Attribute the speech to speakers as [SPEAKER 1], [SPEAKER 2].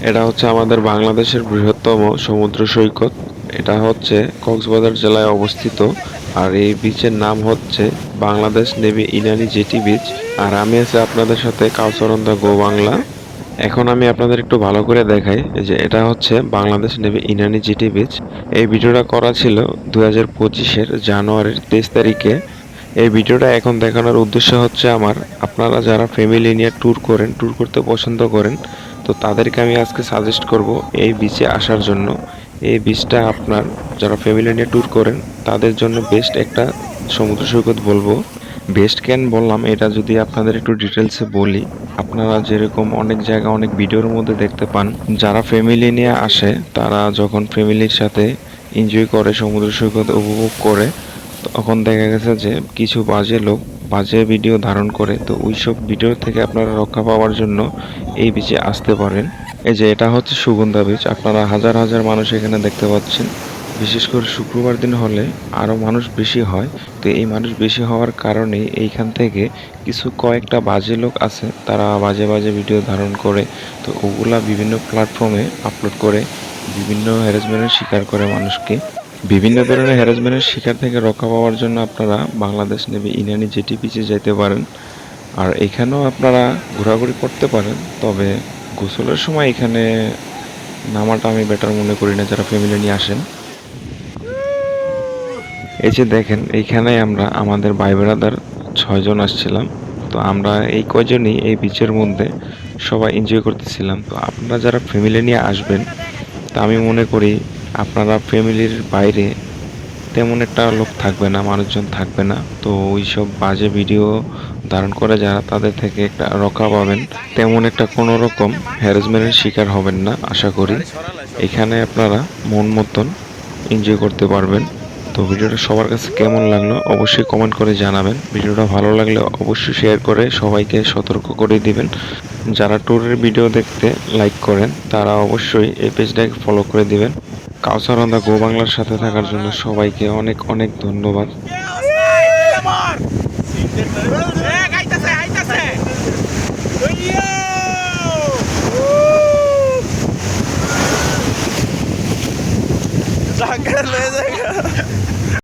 [SPEAKER 1] এটা হচ্ছে আমাদের বাংলাদেশের বৃহত্তম সমুদ্র সৈকত। এটা হচ্ছে কক্সবাজার জেলায় অবস্থিত। আর এই বিচের নাম হচ্ছে Bangladesh navy Inani jetty beach আর আমি আছি আপনাদের সাথে কাউসরন্দা গো বাংলা এখন আমি আপনাদের একটু ভালো করে দেখাই যে এটা হচ্ছে Bangladesh navy Inani jetty beach এই ভিডিওটা করা ছিল দু হাজার পঁচিশের জানুয়ারির তেইশ তারিখে। এই ভিডিওটা এখন দেখানোর উদ্দেশ্য হচ্ছে আমার, আপনারা যারা ফ্যামিলি নিয়ে ট্যুর করেন ট্যুর করতে পছন্দ করেন, তো তাদেরকে আমি আজকে সাজেস্ট করব এই বিচে আসার জন্য। এই বিচটা আপনার যারা ফ্যামিলি নিয়ে ট্যুর করেন, তাদের জন্য বেস্ট একটা সমুদ্র সৈকত বলব। বেস্ট কেন বললাম, এটা যদি আপনাদের একটু ডিটেলসে বলি, আপনারা যেরকম অনেক জায়গা, অনেক ভিডিওর মধ্যে দেখতে পান, যারা ফ্যামিলি নিয়ে আসে, তারা যখন ফ্যামিলির সাথে এনজয় করে, সমুদ্র সৈকত উপভোগ করে তখন দেখা গেছে যে কিছু বাজে লোক বাজে ভিডিও ধারণ করে। তো ওইসব ভিডিও থেকে আপনারা রক্ষা পাওয়ার জন্য এই বিচে আসতে পারেন। এই যে এটা হচ্ছে সুগন্ধা বীচ আপনারা হাজার হাজার মানুষ এখানে দেখতে পাচ্ছেন। বিশেষ করে শুক্রবার দিন হলে আরও মানুষ বেশি হয়। তো এই মানুষ বেশি হওয়ার কারণে এইখান থেকে কিছু কয়েকটা বাজে লোক আছে, তারা বাজে বাজে ভিডিও ধারণ করে। তো ওগুলা বিভিন্ন প্ল্যাটফর্মে আপলোড করে, বিভিন্ন হ্যারাসমেন্টের শিকার করে মানুষকে। বিভিন্ন ধরনের হ্যারাসমেন্টের শিকার থেকে রক্ষা পাওয়ার জন্য আপনারা বাংলাদেশ নেভি ইনানি জেটি পিচে যেতে পারেন। আর এখানেও আপনারা ঘোরাঘুরি করতে পারেন, তবে গোসলের সময় এখানে নামাটা আমি বেটার মনে করি না, যারা ফ্যামিলি নিয়ে আসেন। এই যে দেখেন এইখানে আমরা, আমাদের ভাই বেড়াদার ছয়জন আসছিলাম। তো আমরা এই কয়জনই এই বিচের মধ্যে সবাই এনজয় করতেছিলাম। তো আপনারা যারা ফ্যামিলি নিয়ে আসবেন, তা আমি মনে করি আপনারা ফ্যামিলির বাইরে তেমন একটা লোক থাকবে না, মানুষজন থাকবে না। তো ওই সব বাজে ভিডিও ধারণ করে যারা তাদের থেকে একটা রক্ষা পাবেন। তেমন একটা কোনো রকম হ্যারাসমেন্টের শিকার হবেন না, আশা করি। এখানে আপনারা মন মতন এনজয় করতে পারবেন। তো ভিডিওটা সবার কাছে কেমন লাগল অবশ্যই কমেন্ট করে জানাবেন। ভিডিওটা ভালো লাগলে অবশ্যই শেয়ার করে সবাইকে সতর্ক করে দিবেন। যারা ট্যুরের ভিডিও দেখতে লাইক করেন, তারা অবশ্যই এই পেজটাকে ফলো করে দিবেন। কাউসারন্দা গো বাংলার সাথে থাকার জন্য সবাইকে অনেক অনেক ধন্যবাদ।
[SPEAKER 2] জায়গা